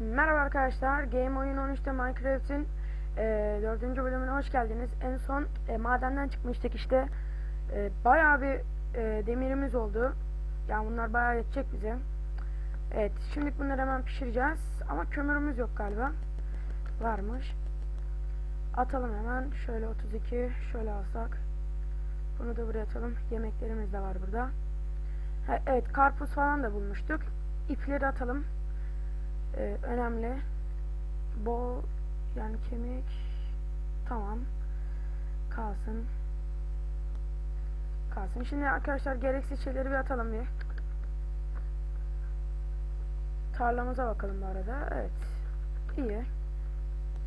Merhaba arkadaşlar, Game Oyun 13'te Minecraft'in e, 4. bölümüne hoş geldiniz. En son e, madenden çıkmıştık işte. E, bayağı bir e, demirimiz oldu. Yani bunlar bayağı yetecek bize. Evet, şimdi bunları hemen pişireceğiz. Ama kömürümüz yok galiba. Varmış. Atalım hemen. Şöyle 32, şöyle alsak. Bunu da buraya atalım. Yemeklerimiz de var burada. Ha, evet, karpuz falan da bulmuştuk. İpleri atalım. Ee, önemli. Bol yani kemik tamam kalsın kalsın. Şimdi arkadaşlar gereksiz şeyleri bir atalım bir. Tarlamıza bakalım bu arada. Evet. iyi.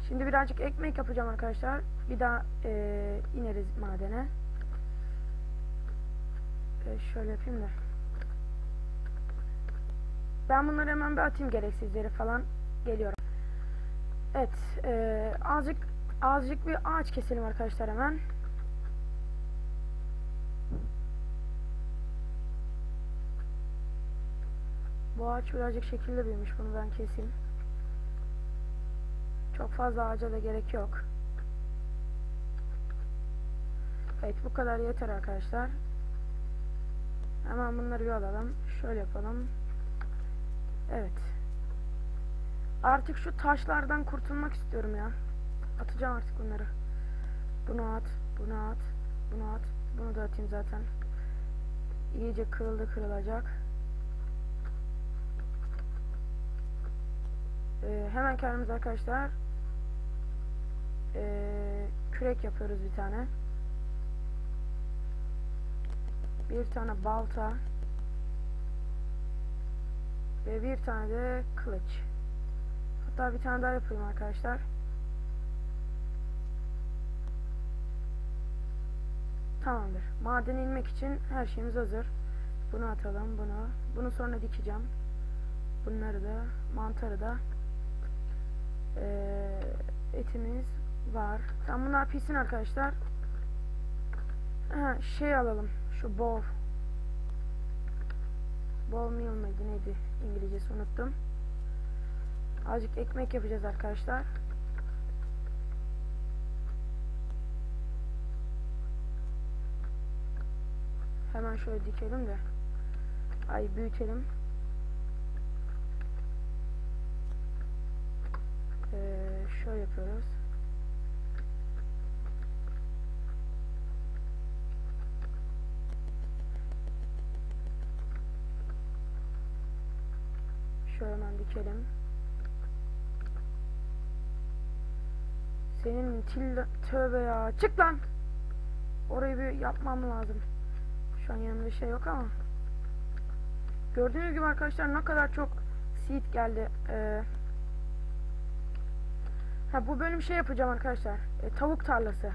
Şimdi birazcık ekmek yapacağım arkadaşlar. Bir daha e, ineriz madene. E, şöyle yapayım da. Ben bunları hemen bir atayım gereksizleri falan. Geliyorum. Evet. E, azıcık azıcık bir ağaç keselim arkadaşlar hemen. Bu ağaç birazcık şekilli büyümüş. Bunu ben keseyim. Çok fazla ağaca da gerek yok. Evet bu kadar yeter arkadaşlar. Hemen bunları bir alalım. Şöyle yapalım. Evet. Artık şu taşlardan kurtulmak istiyorum ya. Atacağım artık bunları. Bunu at, bunu at, bunu at. Bunu da atayım zaten. İyice kırıldı kırılacak. Ee, hemen kendimiz arkadaşlar ee, kürek yapıyoruz bir tane. Bir tane balta ve bir tane de kılıç. Hatta bir tane daha yapayım arkadaşlar. Tamamdır. Madene inmek için her şeyimiz hazır. Bunu atalım, bunu. Bunu sonra dikeceğim. Bunları da, mantarı da. Ee, etimiz var. Tamam bunlar pişsin arkadaşlar. Ha, şey alalım. Şu bol. Bol meal mıydı neydi? İngilizcesi unuttum. Azıcık ekmek yapacağız arkadaşlar. Hemen şöyle dikelim de. Ay büyütelim. Ee, şöyle yapıyoruz. Dikelim. Senin tilla tövbe ya. Çık lan. Orayı bir yapmam lazım. Şu an yanımda şey yok ama. Gördüğünüz gibi arkadaşlar ne kadar çok seed geldi. Ee, ha bu bölüm şey yapacağım arkadaşlar. E, tavuk tarlası.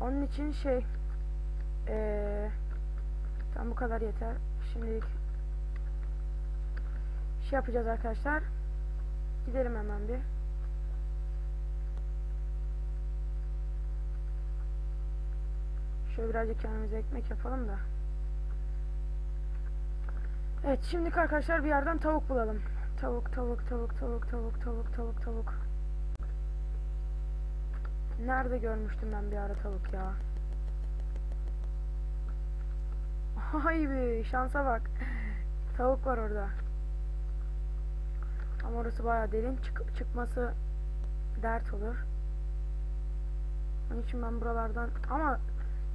Onun için şey ee, tam bu kadar yeter. Şimdilik şey yapacağız arkadaşlar. Gidelim hemen bir. Şöyle birazcık kendimize ekmek yapalım da. Evet şimdi arkadaşlar bir yerden tavuk bulalım. Tavuk tavuk tavuk tavuk tavuk tavuk tavuk tavuk. Nerede görmüştüm ben bir ara tavuk ya. Hay be şansa bak. Tavuk var orada. Ama orası bayağı derin. Çık çıkması dert olur. Onun için ben buralardan... Ama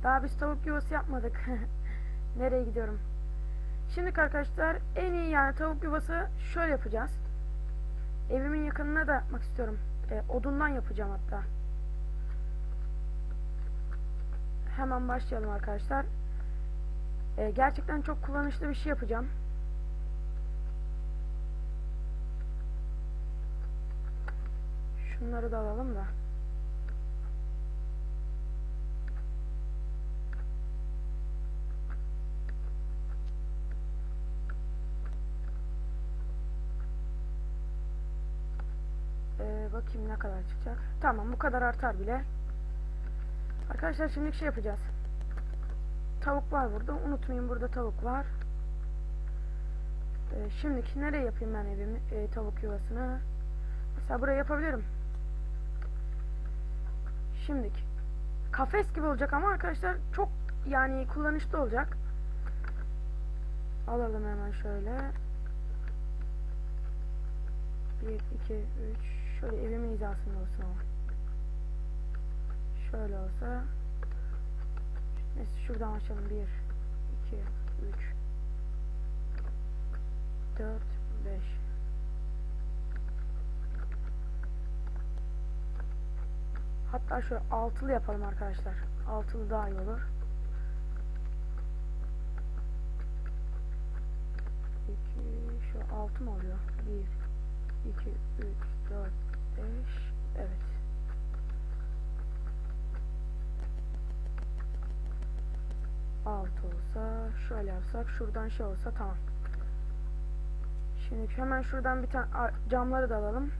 daha biz tavuk yuvası yapmadık. Nereye gidiyorum? Şimdi arkadaşlar en iyi yani tavuk yuvası şöyle yapacağız. Evimin yakınına da yapmak istiyorum. E, odundan yapacağım hatta. Hemen başlayalım arkadaşlar. E, gerçekten çok kullanışlı bir şey yapacağım. Şunları da alalım da. Ee, bakayım ne kadar çıkacak. Tamam bu kadar artar bile. Arkadaşlar şimdi şey yapacağız. Tavuk var burada. Unutmayın burada tavuk var. Ee, şimdiki nereye yapayım ben evimi? Ee, tavuk yuvasını. Mesela buraya yapabilirim. Şimdiki. Kafes gibi olacak ama arkadaşlar çok yani kullanışlı olacak. Alalım hemen şöyle. 1, 2, 3. Şöyle evimin hizasında olsun ama. Şöyle olsa. Neyse şuradan açalım. 1, 2, 3, 4, 5. Hatta şöyle altılı yapalım arkadaşlar. Altılı daha iyi olur. 2, şu altı mı oluyor? 1, 2, 3, 4, 5. Evet. Altı olsa şöyle yapsak şuradan şey olsa tamam. Şimdi hemen şuradan bir tane camları da alalım.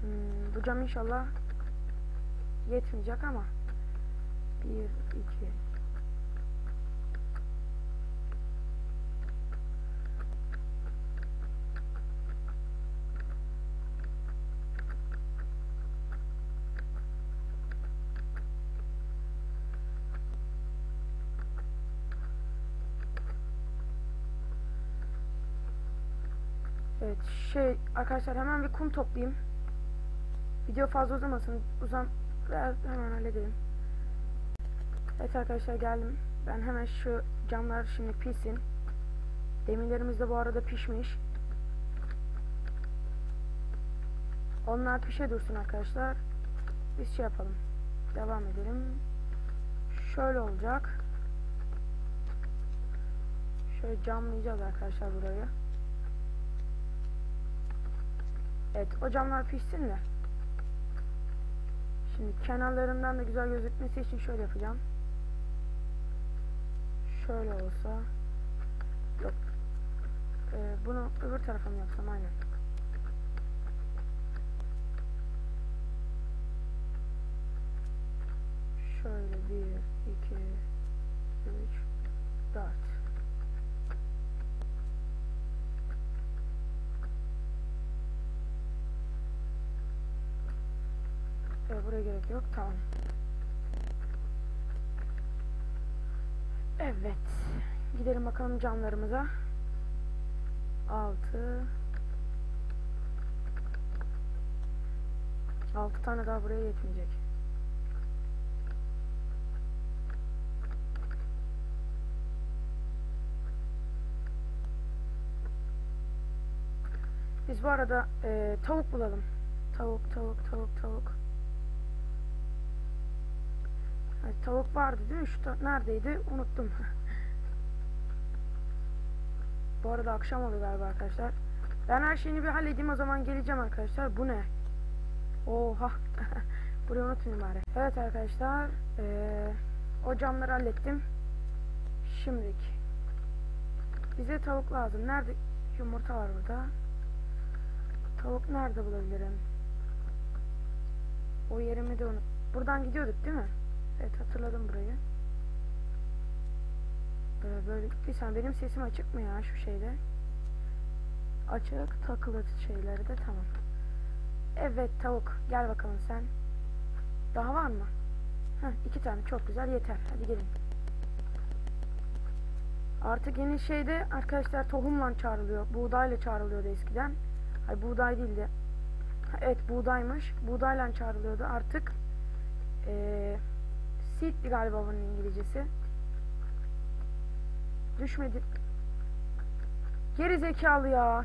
Hmm, bu cam inşallah yetmeyecek ama 1 2 Evet şey arkadaşlar hemen bir kum toplayayım. Video fazla uzamasın. Uzam biraz hemen halledelim. Evet arkadaşlar geldim. Ben hemen şu camlar şimdi pişsin. Demirlerimiz de bu arada pişmiş. Onlar pişe dursun arkadaşlar. Biz şey yapalım. Devam edelim. Şöyle olacak. Şöyle camlayacağız arkadaşlar burayı. Evet o camlar pişsin de. Şimdi kenarlarından da güzel gözükmesi için şöyle yapacağım. Şöyle olsa. Yok. Ee, bunu öbür tarafa mı yapsam aynen. Şöyle bir, iki, üç, dört. Evet buraya gerek yok. Tamam. Evet. Gidelim bakalım camlarımıza. 6 6 tane daha buraya yetmeyecek. Biz bu arada e, tavuk bulalım. Tavuk, tavuk, tavuk, tavuk. Evet, tavuk vardı değil mi? Şu neredeydi? Unuttum. Bu arada akşam oluyor galiba arkadaşlar. Ben her şeyini bir halledeyim o zaman geleceğim arkadaşlar. Bu ne? Oha. Burayı unutmayayım bari. Evet arkadaşlar. Ee, o camları hallettim. Şimdilik. Bize tavuk lazım. Nerede? Yumurta var burada. Tavuk nerede bulabilirim? O yerimi de unut. Buradan gidiyorduk değil mi? Evet hatırladım burayı. Ee, böyle bir benim sesim açık mı ya şu şeyde? Açık takılı şeyleri de tamam. Evet tavuk gel bakalım sen. Daha var mı? Heh, iki tane çok güzel yeter. Hadi gelin. Artık yeni şeyde arkadaşlar tohumla çağrılıyor. Buğdayla çağrılıyordu eskiden. Ay buğday değildi. Evet buğdaymış. Buğdayla çağrılıyordu. Artık eee Seed'di galiba bunun İngilizcesi. Düşmedi. Geri zekalı ya.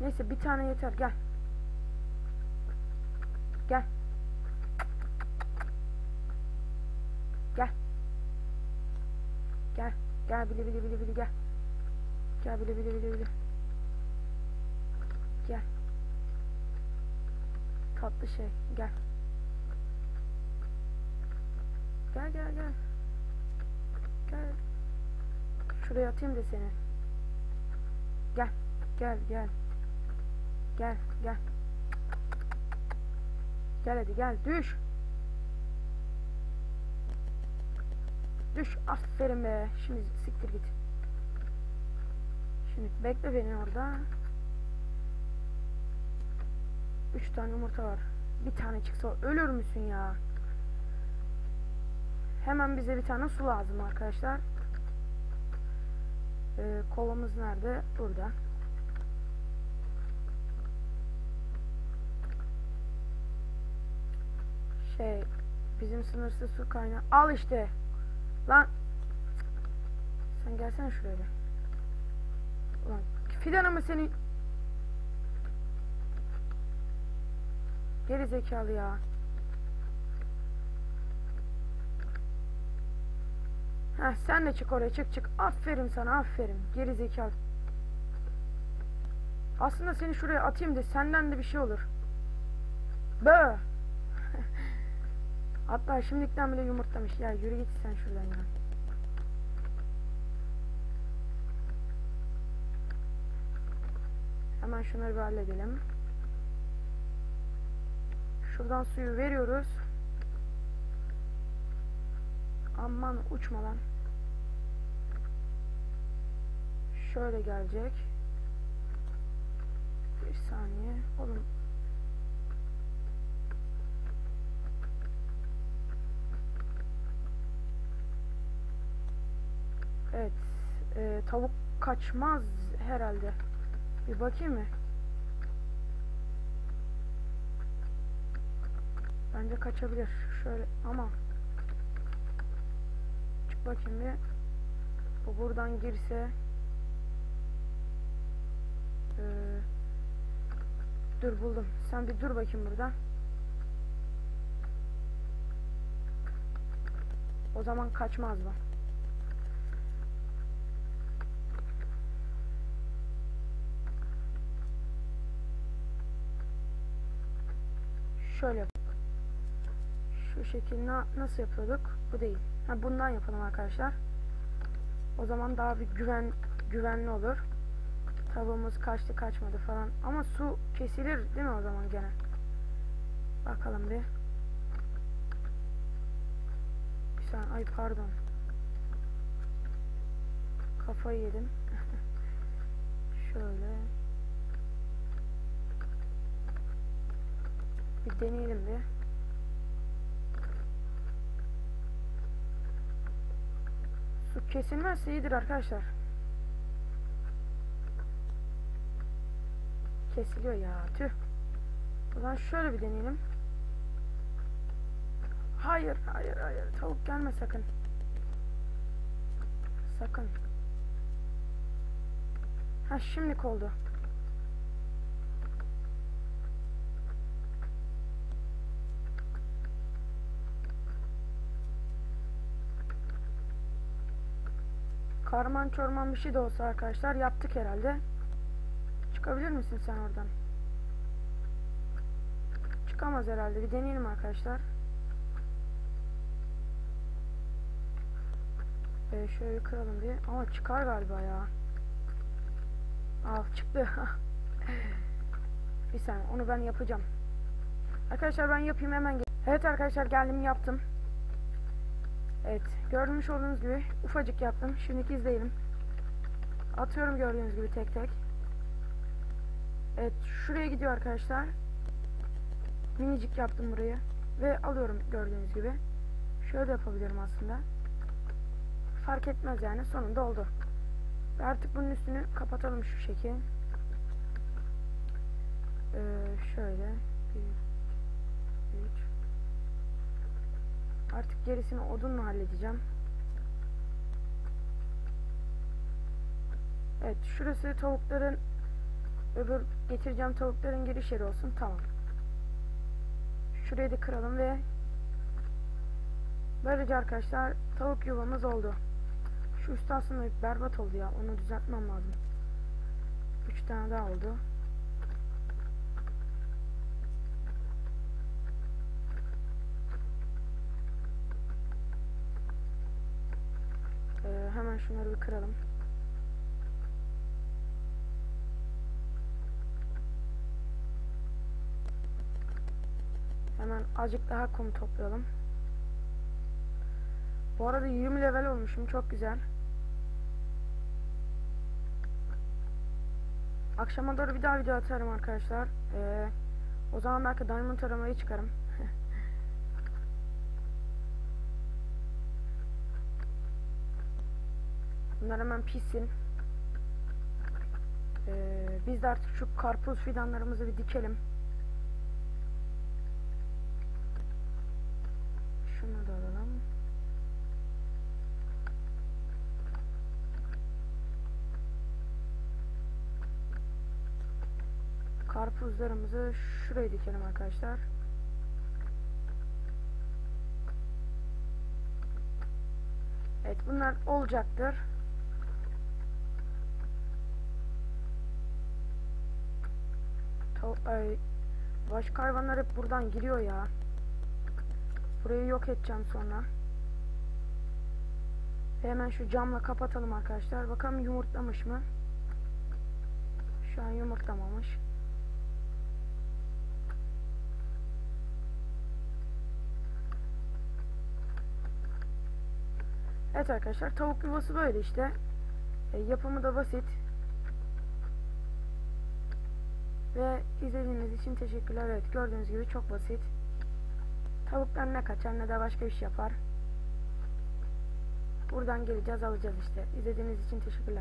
Neyse bir tane yeter gel. Gel. Gel. Gel. Gel bili bili bili bili gel. Gel bili bili bili bili. Gel. Tatlı şey gel. Gel gel gel. Gel. Şuraya atayım da seni. Gel. Gel gel. Gel gel. Gel hadi gel düş. Düş aferin be. Şimdi siktir git. Şimdi bekle beni orada. Üç tane yumurta var. Bir tane çıksa ölür müsün ya? Hemen bize bir tane su lazım arkadaşlar. Ee, kovamız nerede? Burada. Şey, bizim sınırsız su kaynağı. Al işte. Lan. Sen gelsene şuraya bir. Ulan fidanı mı? Geri zekalı ya. Heh, sen de çık oraya çık çık. Aferin sana aferin. Geri zekalı. Aslında seni şuraya atayım da senden de bir şey olur. Bö. Hatta şimdilikten bile yumurtlamış. Ya yürü git sen şuradan ya. Hemen şunları bir halledelim. Şuradan suyu veriyoruz. Aman uçma lan. Şöyle gelecek. Bir saniye. Oğlum Evet. e, tavuk kaçmaz herhalde. Bir bakayım mı? Bence kaçabilir. Şöyle ama çık bakayım bir. Bu buradan girse Ee, dur buldum. Sen bir dur bakayım burada. O zaman kaçmaz bu. Şöyle. Şu şekil na- nasıl yapıyorduk? Bu değil. Ha bundan yapalım arkadaşlar. O zaman daha bir güven güvenli olur. Tavuğumuz kaçtı kaçmadı falan. Ama su kesilir değil mi o zaman gene? Bakalım bir. Bir saniye. Ay pardon. Kafayı yedim. Şöyle. Bir deneyelim bir. Su kesilmezse iyidir arkadaşlar. Kesiliyor ya tüh. O zaman şöyle bir deneyelim. Hayır hayır hayır tavuk gelme sakın. Sakın. Ha şimdi oldu. Karman çorman bir şey de olsa arkadaşlar yaptık herhalde. Çıkabilir misin sen oradan? Çıkamaz herhalde. Bir deneyelim arkadaşlar. Ee, şöyle kıralım diye. Ama çıkar galiba ya. Al çıktı. bir saniye onu ben yapacağım. Arkadaşlar ben yapayım hemen. gel- Evet arkadaşlar geldim yaptım. Evet görmüş olduğunuz gibi ufacık yaptım. Şimdi izleyelim. Atıyorum gördüğünüz gibi tek tek. Evet şuraya gidiyor arkadaşlar. Minicik yaptım burayı. Ve alıyorum gördüğünüz gibi. Şöyle yapabilirim aslında. Fark etmez yani sonunda oldu. Ve artık bunun üstünü kapatalım şu şekil. Ee, şöyle. Bir, üç. Artık gerisini odunla halledeceğim. Evet şurası tavukların öbür getireceğim tavukların giriş yeri olsun. Tamam. Şurayı da kıralım ve böylece arkadaşlar tavuk yuvamız oldu. Şu üstü aslında berbat oldu ya. Onu düzeltmem lazım. 3 tane daha oldu. Ee, hemen şunları bir kıralım. Hemen azıcık daha kum toplayalım. Bu arada 20 level olmuşum. Çok güzel. Akşama doğru bir daha video atarım arkadaşlar. Ee, o zaman belki diamond aramayı çıkarım. Bunlar hemen pişsin. Ee, biz de artık şu karpuz fidanlarımızı bir dikelim. Şunu da alalım. Karpuzlarımızı şuraya dikelim arkadaşlar. Evet bunlar olacaktır. Ay, başka hayvanlar hep buradan giriyor ya. Burayı yok edeceğim sonra. Hemen şu camla kapatalım arkadaşlar. Bakalım yumurtlamış mı? Şu an yumurtlamamış. Evet arkadaşlar tavuk yuvası böyle işte. E, yapımı da basit. Ve izlediğiniz için teşekkürler. Evet gördüğünüz gibi çok basit. Tavuklar ne kaçar ne de başka iş yapar. Buradan geleceğiz alacağız işte. İzlediğiniz için teşekkürler.